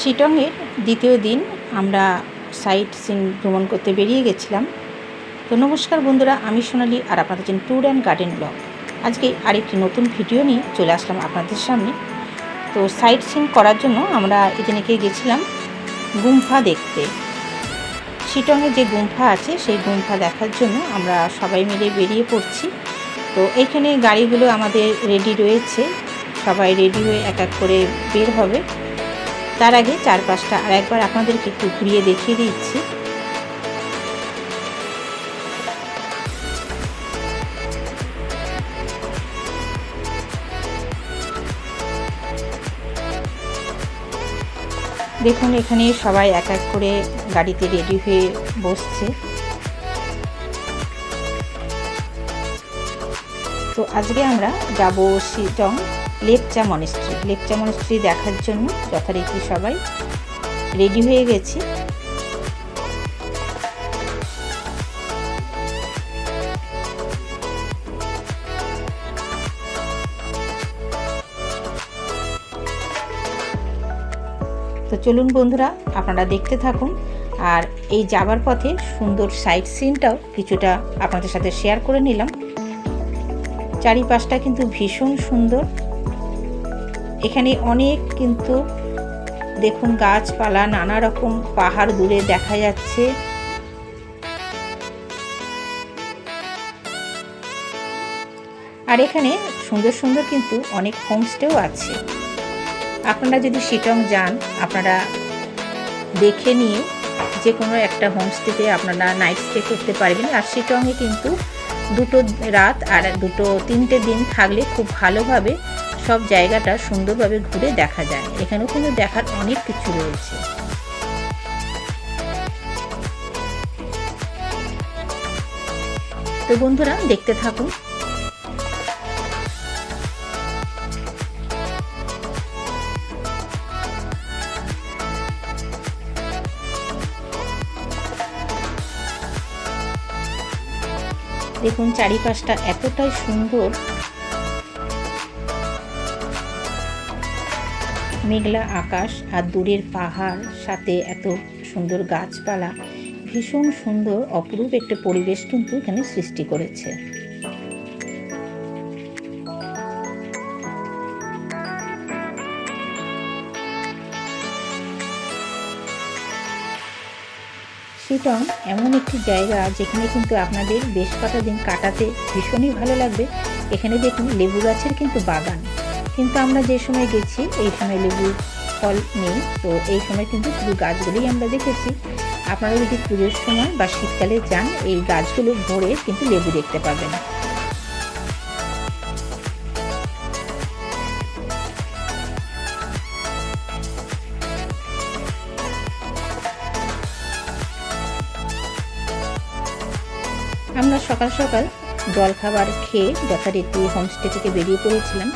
শিটংয়ের দ্বিতীয় দিন আমরা সাইট সিন ভ্রমণ করতে বেরিয়ে গেছিলাম। তো নমস্কার বন্ধুরা, আমি সোনালি আর আপনাদের জন্য ট্যুর অ্যান্ড গার্ডেন ব্লগ। আজকে আরেকটি নতুন ভিডিও নিয়ে চলে আসলাম আপনাদের সামনে। তো সাইট সিন করার জন্য আমরা এদিনকে গেছিলাম গুম্ফা দেখতে। শিটংয়ে যে গুম্ফা আছে, সেই গুম্ফা দেখার জন্য আমরা সবাই মিলে বেরিয়ে পড়ছি। তো এখানে গাড়িগুলো আমাদের রেডি রয়েছে। সবাই রেডি হয়ে এক এক করে বের হবে। তার আগে চারপাশটা আর একবার আপনাদেরকে একটু ঘুরিয়ে দেখিয়ে দিচ্ছি। দেখুন, এখানে সবাই এক এক করে গাড়িতে রেডি হয়ে বসছে। তো আজকে আমরা যাব শিটং লেপচা মনেস্ট্রি লেপচা মনেস্ট্রি দেখার জন্য যথারীতি সবাই রেডি হয়ে গেছি। তো চলুন বন্ধুরা, আপনারা দেখতে থাকুন। আর এই যাবার পথে সুন্দর সাইট সিনটাও কিছুটা আপনাদের সাথে শেয়ার করে নিলাম। চারিপাশটা কিন্তু ভীষণ সুন্দর। এখানে অনেক কিন্তু দেখুন গাছপালা, নানা রকম পাহাড় দূরে দেখা যাচ্ছে। আর এখানে সুন্দর সুন্দর কিন্তু অনেক হোমস্টেও আছে। আপনারা যদি শিটং যান, আপনারা দেখে নিয়ে যে কোনো একটা হোমস্টেতে আপনারা নাইট স্টে করতে পারবেন। আর শিটংয়ে কিন্তু দুটো রাত আর দুটো তিনটে দিন থাকলে খুব ভালোভাবে সব জায়গাটা সুন্দরভাবে ঘুরে দেখা যায়। এখানেও কিন্তু দেখার অনেক কিছু রয়েছে। তো বন্ধুরা, দেখতে থাকুন। দেখুন, চারিপাশটা এতটাই সুন্দর মেঘলা আকাশ আর দূরের পাহাড়, সাথে এত সুন্দর গাছপালা, ভীষণ সুন্দর, অপরূপ একটা পরিবেশ কিন্তু এখানে সৃষ্টি করেছে। শিটং এমন একটি জায়গা যেখানে কিন্তু আপনাদের বেশ কটা দিন কাটাতে ভীষণই ভালো লাগবে। এখানে দেখুন লেবু গাছের কিন্তু বাগান। কিন্তু আমরা যে সময় গেছি, এই সময় লেবু ফল নেই। তো এই সময় কিন্তু শুধু গাছগুলোই আমরা দেখেছি। আপনারা যদি পুজোর সময় বা শীতকালে যান, এই গাছগুলো ভরে কিন্তু লেবু দেখতে পাবেন। আমরা সকাল সকাল জলখাবার খেয়ে যথারীতি হোমস্টে থেকে বেরিয়ে পড়েছিলাম।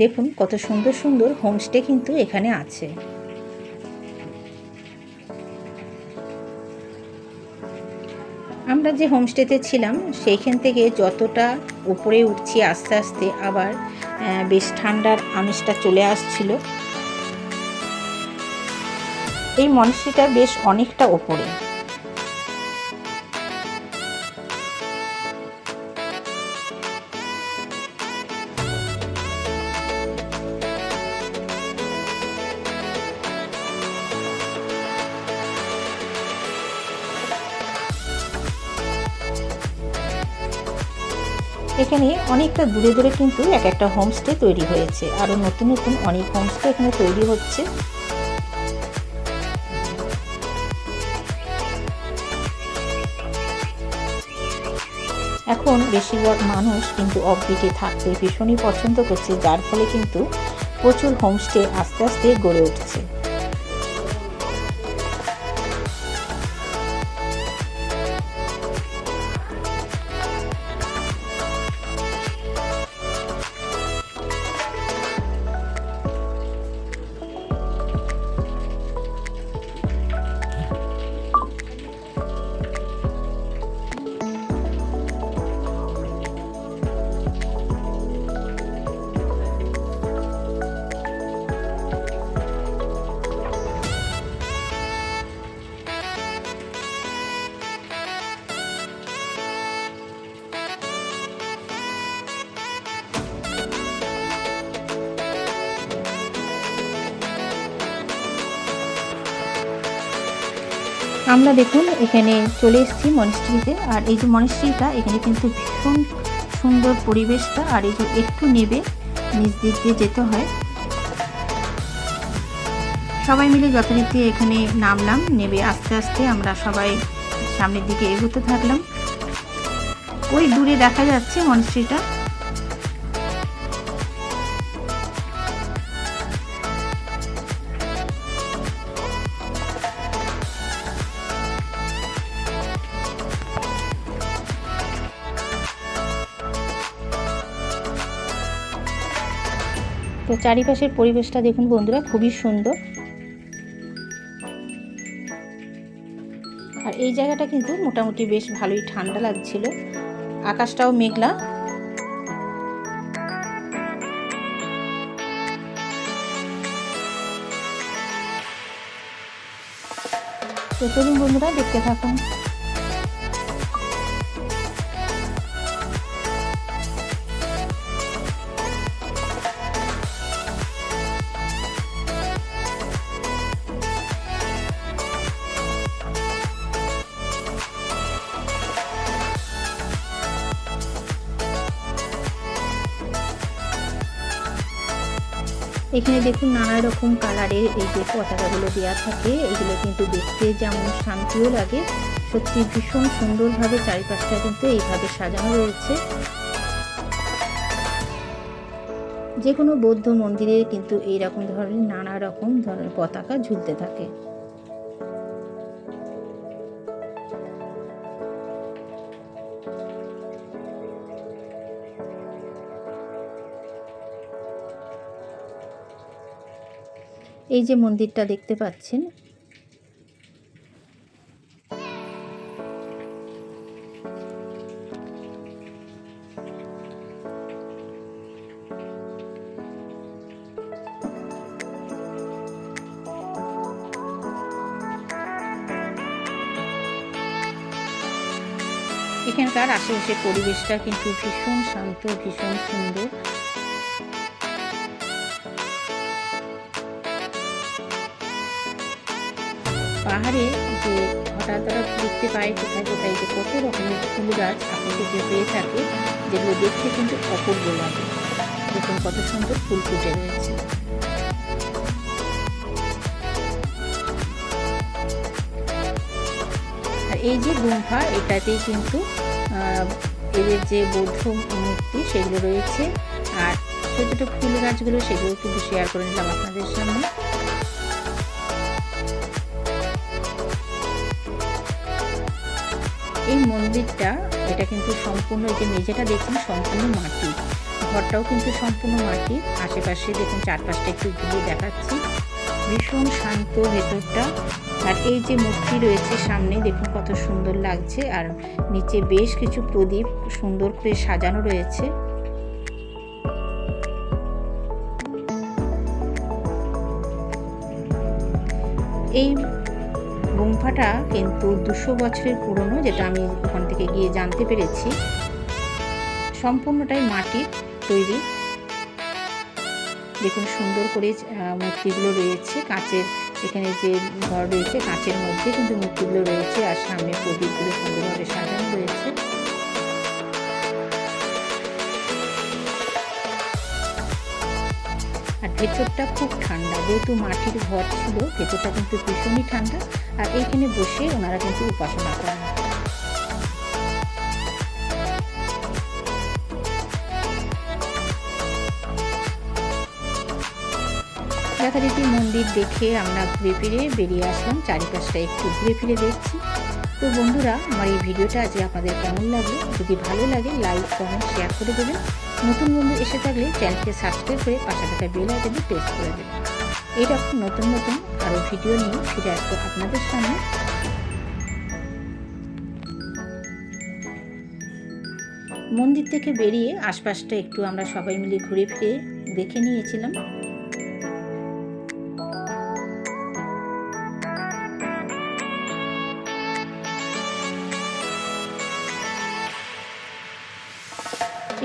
দেখুন কত সুন্দর সুন্দর হোমস্টে কিন্তু এখানে আছে। আমরা যে হোমস্টেতে ছিলাম, সেইখান থেকে যতটা উপরে উঠছি আস্তে আস্তে আবার বেশ ঠান্ডার আমেজটা চলে আসছিল। এই মনস্ট্রিটা বেশ অনেকটা ওপরে এখানে অনেকটা দূরে দূরে কিন্তু এক একটা হোমস্টে তৈরি হয়েছে। আরও নতুন নতুন অনেক হোমস্টে এখানে তৈরি হচ্ছে। এখন বেশিরভাগ মানুষ কিন্তু অফবিটে থাকতে ভীষণই পছন্দ করছে, যার ফলে কিন্তু প্রচুর হোমস্টে আস্তে আস্তে গড়ে উঠছে। আমরা দেখুন, এখানে চলে এসেছি মনিস্ট্রিতে আর এই যে মনিস্ট্রিটা এখানে কিন্তু ভীষণ সুন্দর পরিবেশটা। আর এই যে একটু নেবে নিজ দিক দিয়ে যেতে হয়। সবাই মিলে যথারীতি এখানে নামলাম। নেবে আস্তে আস্তে আমরা সবাই সামনের দিকে এগোতে থাকলাম। ওই দূরে দেখা যাচ্ছে মনস্ট্রিটা তো চারিপাশের পরিবেশটা দেখুন বন্ধুরা, খুবই সুন্দর। আর এই জায়গাটা কিন্তু মোটামুটি বেশ ভালোই ঠান্ডা লাগছিল। আকাশটাও মেঘলা। তো চলুন বন্ধুরা, দেখতে থাকুন। এখানে দেখুন নানা রকম কালারের এই যে পতাকাগুলো দেওয়া থাকে, এগুলো কিন্তু দেখতে যেমন শান্তিও লাগে। সত্যি ভীষণ সুন্দরভাবে চারিপাশটা কিন্তু এইভাবে সাজানো রয়েছে। যে কোনো বৌদ্ধ মন্দিরে কিন্তু এইরকম ধরনের নানা রকম ধরনের পতাকা ঝুলতে থাকে। এই যে মন্দিরটা দেখতে পাচ্ছেন। এখানকার আশেপাশের পরিবেশটা কিন্তু ভীষণ শান্ত ভীষণ সুন্দর। পাহাড়ে যে হঠাৎ হঠাৎ দেখতে পাই কোথায় কোথায় যে কত রকমের ফুল গাছ আপনাদের যে হয়ে থাকে, যেগুলো দেখতে কিন্তু অপূর্ব লাগে। দেখুন কত সুন্দর ফুল ফুটে রয়েছে আর এই যে গুম্ফা এটাতেই কিন্তু এদের যে বৌদ্ধ মূর্তি সেগুলো রয়েছে। আর ছোটো ছোটো ফুল গাছগুলো সেগুলো কিন্তু শেয়ার করে নিলাম আপনাদের সামনে। এই মন্দিরটা, এটা কিন্তু সম্পূর্ণ, এই যে মেঝেটা দেখুন সম্পূর্ণ মাটি। ঘরটাও কিন্তু সম্পূর্ণ মাটি। আশেপাশে দেখুন, চারপাশটা একটু ঘুরিয়ে দেখাচ্ছি। ভীষণ শান্ত ভেতরটা। আর এই যে মূর্তি রয়েছে সামনে, দেখুন কত সুন্দর লাগছে। আর নিচে বেশ কিছু প্রদীপ সুন্দর করে সাজানো রয়েছে। এই গুম্ফাটা কিন্তু দুশো বছরের পুরনো, যেটা আমি ওখান থেকে গিয়ে জানতে পেরেছি। সম্পূর্ণটাই মাটির তৈরি। দেখুন সুন্দর করে মূর্তিগুলো রয়েছে। কাঁচের এখানে যে ঘর রয়েছে, কাঁচের মধ্যে কিন্তু মূর্তিগুলো রয়েছে। আর সামনে প্রদীপগুলো সুন্দরভাবে সাজানো রয়েছে। আর ভেতরটা খুব ঠান্ডা। যেহেতু মাটির ঘর ছিল, ভেতরটা কিন্তু ভীষণই ঠান্ডা। আর এইখানে বসে ওনারা কিন্তু উপাসনা করেন। যথারীতি মন্দির দেখে আমরা ঘুরে ফিরে বেরিয়ে আসলাম। চারিপাশটা একটু ঘুরে ফিরে দেখছি। তো বন্ধুরা, আমার এই ভিডিওটা আজকে আপনাদের কেমন লাগল? যদি ভালো লাগে, লাইক, কমেন্ট, শেয়ার করে দেবেন। নতুন বন্ধু এসে থাকলে চ্যানেলকে সাবস্ক্রাইব করে পাশে থাকা বেল আইকনে প্রেস করে দেবেন এইরকম নতুন নতুন আরও ভিডিও নিয়ে ফিরে আসব আপনাদের সামনে। মন্দির থেকে বেরিয়ে আশপাশটা একটু আমরা সবাই মিলে ঘুরে ফিরে দেখে নিয়েছিলাম।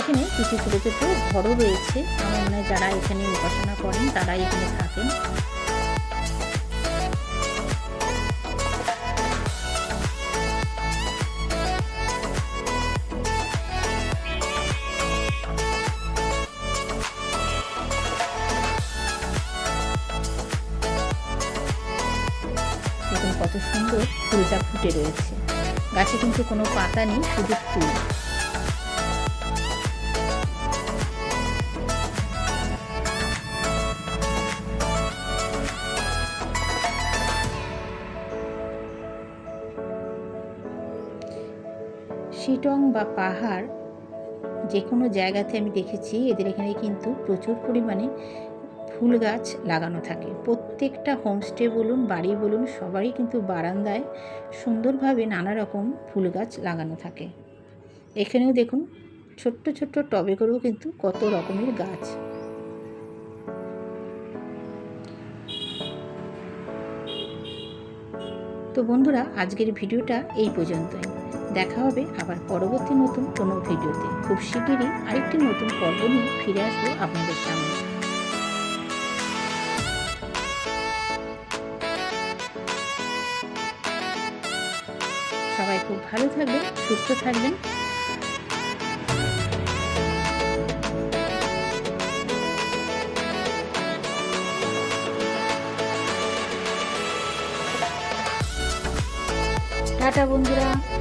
এখানে কিছু ছোটো ছোটো ঘরও রয়েছে। আমার মনে যারা এখানে উপাসনা করেন, তারাই এখানে থাকেন। কত সুন্দর ফুলটা ফুটে রয়েছে। গাছে কিন্তু কোনো পাতা নেই, শুধু ফুল। শিটং বা পাহাড় যে কোনো জায়গাতে আমি দেখেছি, এদের এখানে কিন্তু প্রচুর পরিমাণে ফুল গাছ লাগানো থাকে। প্রত্যেকটা হোমস্টে বলুন, বাড়ি বলুন, সবারই কিন্তু বারান্দায় সুন্দরভাবে নানা রকম ফুল গাছ লাগানো থাকে। এখানেও দেখুন, ছোট্ট ছোট্ট টবে করেও কিন্তু কত রকমের গাছ। তো বন্ধুরা, আজকের ভিডিওটা এই পর্যন্তই। দেখা হবে আবার পরবর্তী নতুন কোনো ভিডিওতে। খুব শিগগিরই আরেকটি নতুন পর্ব নিয়ে ফিরে আসব আপনাদের সামনে। সবাই খুব ভালো থাকবেন, সুস্থ থাকবেন। টাটা বন্ধুরা।